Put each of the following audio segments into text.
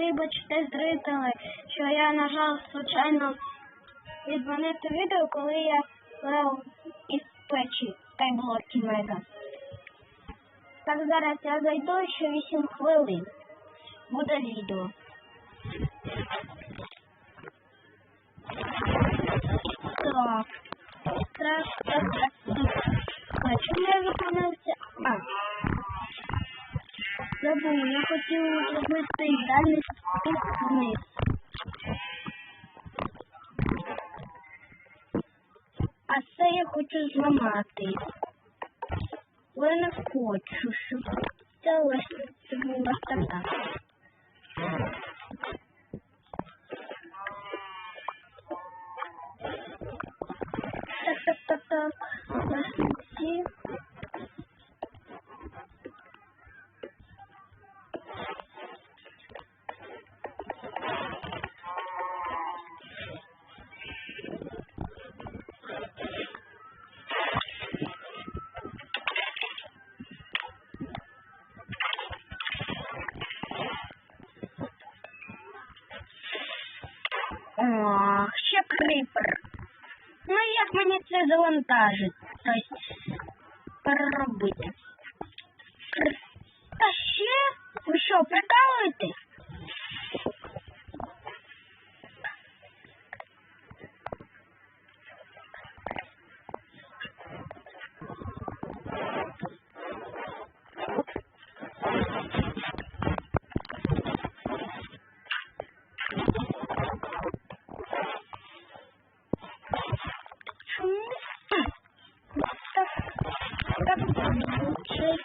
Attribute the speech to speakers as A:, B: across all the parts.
A: вибачте, зрителі, що я нажав случайно відмінити відео, коли я лев із печі скайблоки мега. Так, зараз я зайду ще 8 хвилин. Буде відео. Так. А чому я зупинився? Забув, я хотів зробити спуск вниз. А це я хочу зламати. Але не хочу, щоб це ось це була така. Як завантажить? Тобто переробити. Та ще? Ви що, прикалуєтесь?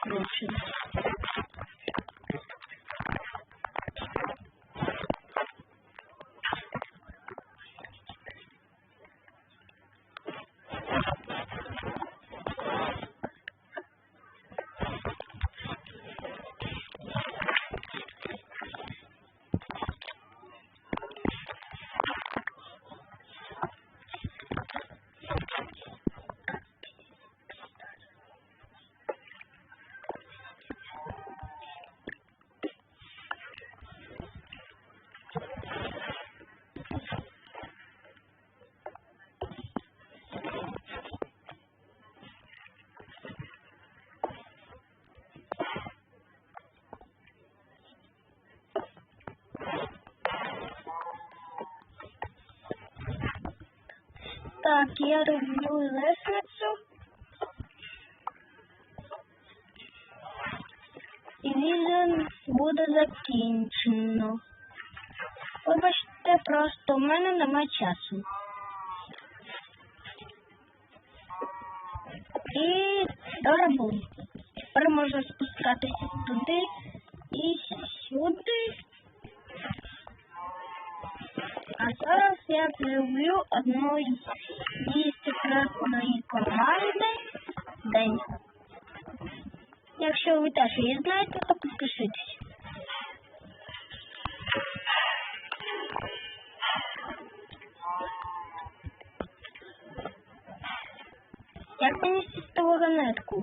A: Merci. Так, я роблю лестницю. І відео буде закінчено. Вибачте, просто в мене немає часу. І доробив. Тепер можна спускатися туди і сюди. А зараз я зроблю одну із секретної команди день. Якщо ви теж її знаєте, то підпишитесь. Як мені в вагонетку?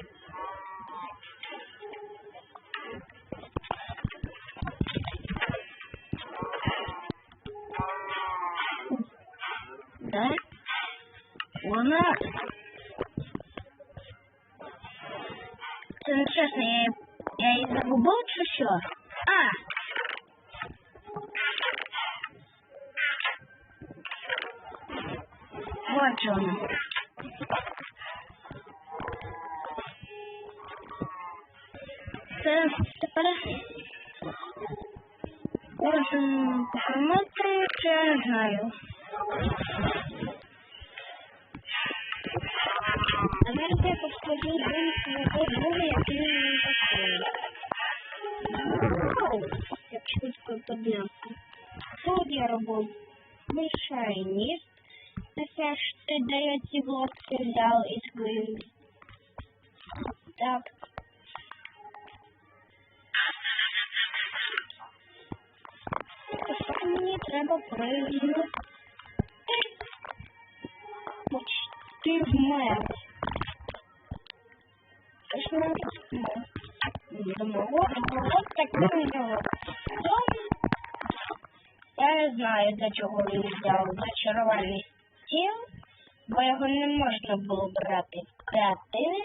A: Вона... Це не чесно, я, я її загубив чи що? А! Вот же вона. Це тепер можемо покормити, я не знаю. Все ж ти. Так. Тепер мені треба вмер. Так не знаю, для чого він взяв зачарувальний стіл, бо його не можна було брати в креативи.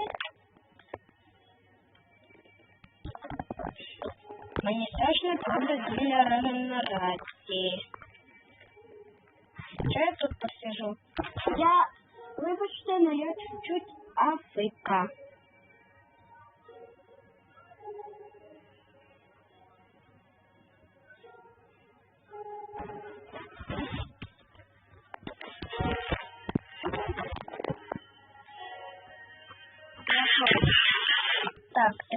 A: Мені страшно треба для регенерації. Що я тут посижу? Я, вибачте, но я чуть-чуть Африка.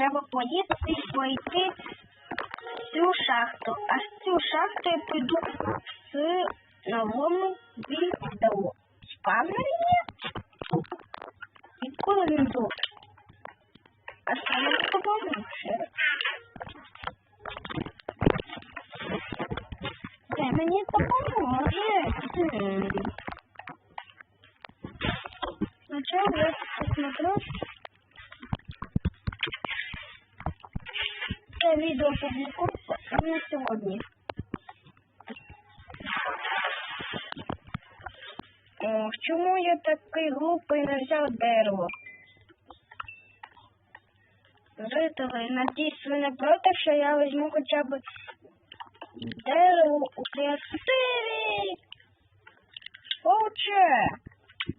A: Треба поїсти і пройти цю шахту. А з цю шахту я піду з новому відео. Спавнення? Відколи він був? А саме допомогше. Де мені допоможе? Хм. Сначала я посмотрю. Це відео публікується саме сьогодні. О, чому я такий глупий не взяв дерево? Жителі, надіюсь, ви не проти, що я візьму хоча б дерево у креативі. Овче,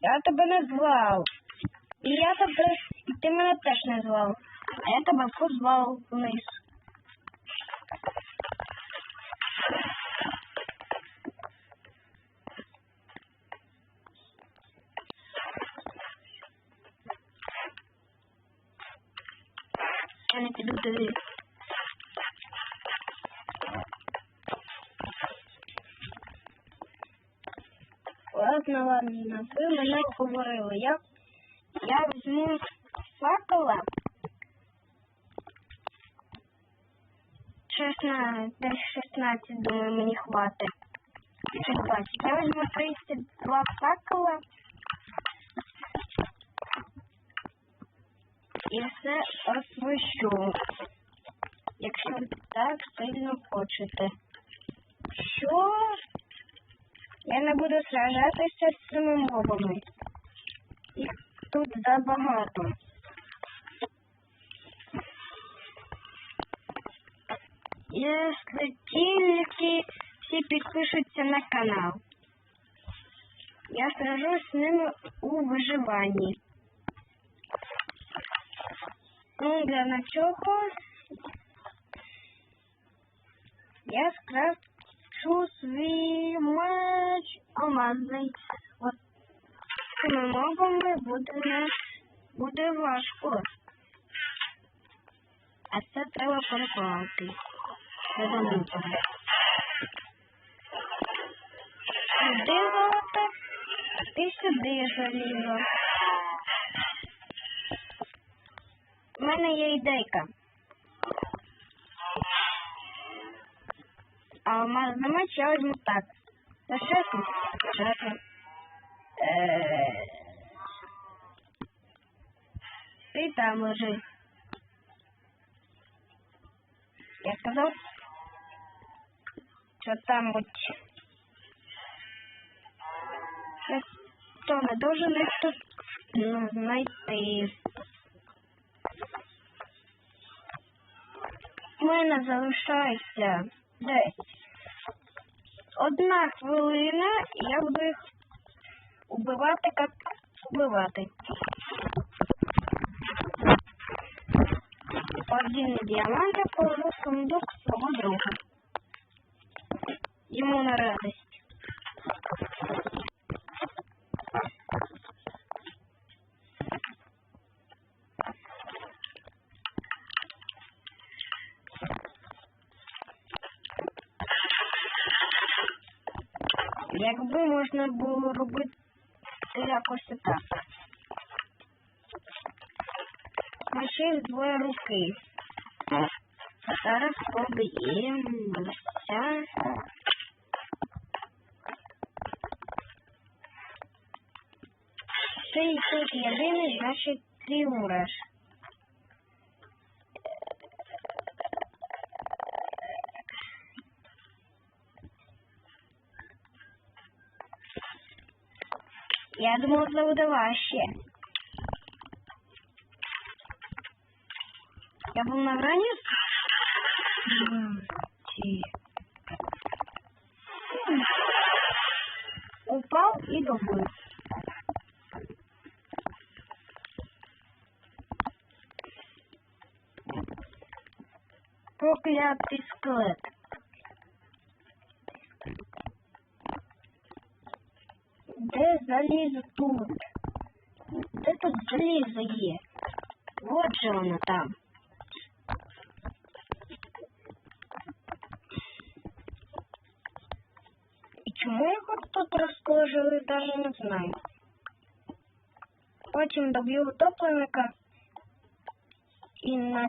A: я тебе не звав. І я тебе, ти мене теж не звав. А я тебе позвав вниз. Я не піду туди. Ладно, ладно, ви мене говорили. Я, я візьму факела. Шістнадцять, десь 16, думаю, мені хватить. Чи 20. Я візьму 32 факела. І все освищу. Якщо так сильно хочете. Що? Я не буду сражатися з цими мобами. Їх тут забагато. Если тільки всі підпишуться на канал. Я сражусь з ними у виживанні. Ну, для начала я скрафчу свій меч алмазний. От цими мобами буде не буде важко. А це треба перекласти. Це замовити. Сюди золото, і сюди залізо. У мене є ідейка. А алмазний меч я візьму так. Та чесно, чесно. Е, Ти там лежи. Я сказав, що там будь. Я то не должен їх тут ну, знайти. У мене залишається десь одна хвилина, і я буду їх убивати, як убивати. Один діамант я положу в сундук свого друга. Йому на радость. Якби можна було робити якось так. Машин двоє руки. Зараз поб'ємося. Ти тут єдиний, значить ти умреш. Я думав, це буде важче. Я був на грані. Ті. Упав і добив. Проклятий скелет. Де залізо тут? Де тут залізо є? Вот же воно там. І чому його тут розколожили, даже не знаю. Потім доб'ю утопленника і на,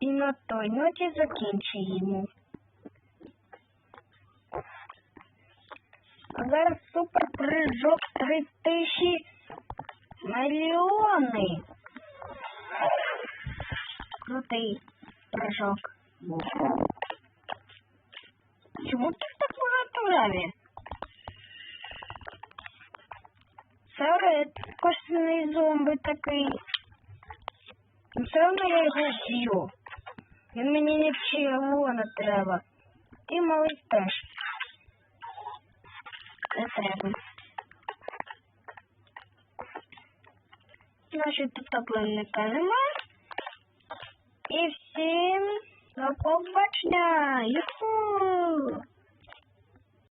A: і на той ноті закінчуємо. А зараз супер прыжок три тисячі мільйони. Крутий прыжок. був. Чому тут так багато лаві? Це ред, косний зомби такий. І Все одно я його з'їв. Він мені нічого не треба. І малий теж. FM. Значить, підтопленника нема. І всім до побачення! Юху!